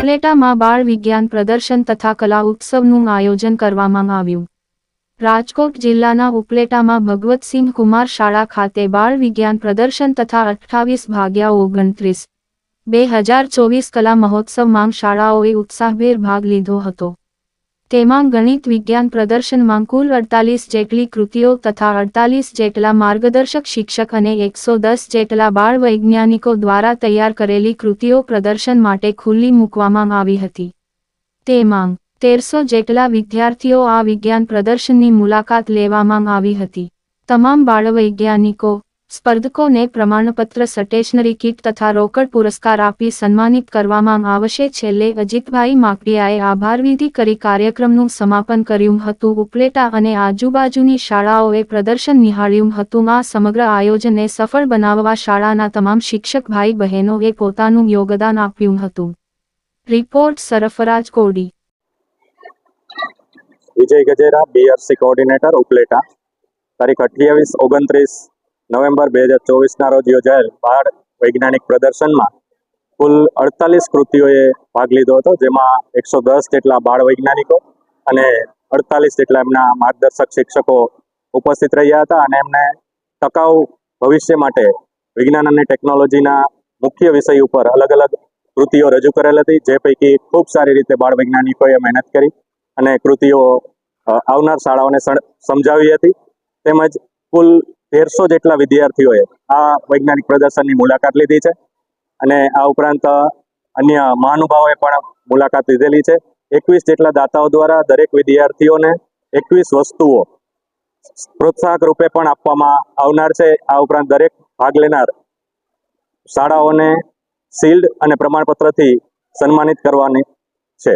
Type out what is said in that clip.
ઉપલેટામાં બાળ વિજ્ઞાન પ્રદર્શન તથા કલા ઉત્સવનું આયોજન કરવામાં આવ્યું. રાજકોટ જિલ્લાના ઉપલેટામાં ભગવતસિંહ કુમાર શાળા ખાતે બાળ વિજ્ઞાન પ્રદર્શન તથા અઠ્ઠાવીસ ભાગ્યા ઓગણત્રીસ, બે હજાર ચોવીસ કલા મહોત્સવમાં શાળાઓએ ઉત્સાહભેર ભાગ લીધો હતો. તેમાં ગણિત વિજ્ઞાન પ્રદર્શનમાં કુલ અડતાલીસ જેટલી કૃતિઓ તથા અડતાલીસ જેટલા માર્ગદર્શક શિક્ષક અને એકસો દસ જેટલા બાળ વૈજ્ઞાનિકો દ્વારા તૈયાર કરેલી કૃતિઓ પ્રદર્શન માટે ખુલ્લી મૂકવામાં આવી હતી. તેમાં તેરસો જેટલા વિદ્યાર્થીઓ આ વિજ્ઞાન પ્રદર્શનની મુલાકાત લેવામાં આવી હતી. તમામ બાળવૈજ્ઞાનિકો સ્પર્ધકોને પ્રમાણપત્ર, સ્ટેશનરી કીટ તથા રોકડ પુરસ્કાર આપી સન્માનિત કરવામાં આવશે. છેલ્લે અજીતભાઈ માકડિયાએ આભારવિધિ કરી કાર્યક્રમનું સમાપન કર્યું હતું. ઉપલેટા અને આજુબાજુની શાળાઓએ પ્રદર્શન નિહાળ્યું હતું. આ સમગ્ર આયોજનને સફળ બનાવવા શાળાના તમામ શિક્ષક ભાઈ બહેનોએ પોતાનું યોગદાન આપ્યું હતું. Report Sarfaraz Kodi. Vijay Gajera BRC coordinator Upleta. તારીખ અઠ્યાવીસ, ઓગણત્રીસ નવેમ્બર બે હજાર ચોવીસના રોજ યોજાયેલ બાળ વૈજ્ઞાનિક પ્રદર્શનમાં કુલ અડતાલીસ કૃતિઓએ ભાગ લીધો હતો, જેમાં એકસો દસ જેટલા બાળ વૈજ્ઞાનિકો અને અડતાલીસ જેટલા એમના માર્ગદર્શક શિક્ષકો ઉપસ્થિત રહ્યા હતા અને એમને ટકાઉ ભવિષ્ય માટે વિજ્ઞાન અને ટેકનોલોજીના મુખ્ય વિષય ઉપર અલગ અલગ કૃતિઓ રજૂ કરેલ હતી, જે પૈકી ખૂબ સારી રીતે બાળ વૈજ્ઞાનિકોએ મહેનત કરી અને કૃતિઓ આવનાર શાળાઓને સમજાવી હતી. તેમજ કુલ તેરસો જેટલા વિદ્યાર્થીઓએ આ વૈજ્ઞાનિક પ્રદર્શનની મુલાકાત લીધી છે. અને આ ઉપરાંત અન્ય મહાનુભાવોએ પણ મુલાકાત લીધેલી છે. એકવીસ જેટલા દાતાઓ દ્વારા દરેક વિદ્યાર્થીઓને એકવીસ વસ્તુઓ પ્રોત્સાહક રૂપે પણ આપવામાં આવનાર છે. આ ઉપરાંત દરેક ભાગ લેનાર શાળાઓને શિલ્ડ અને પ્રમાણપત્રથી સન્માનિત કરવાની છે.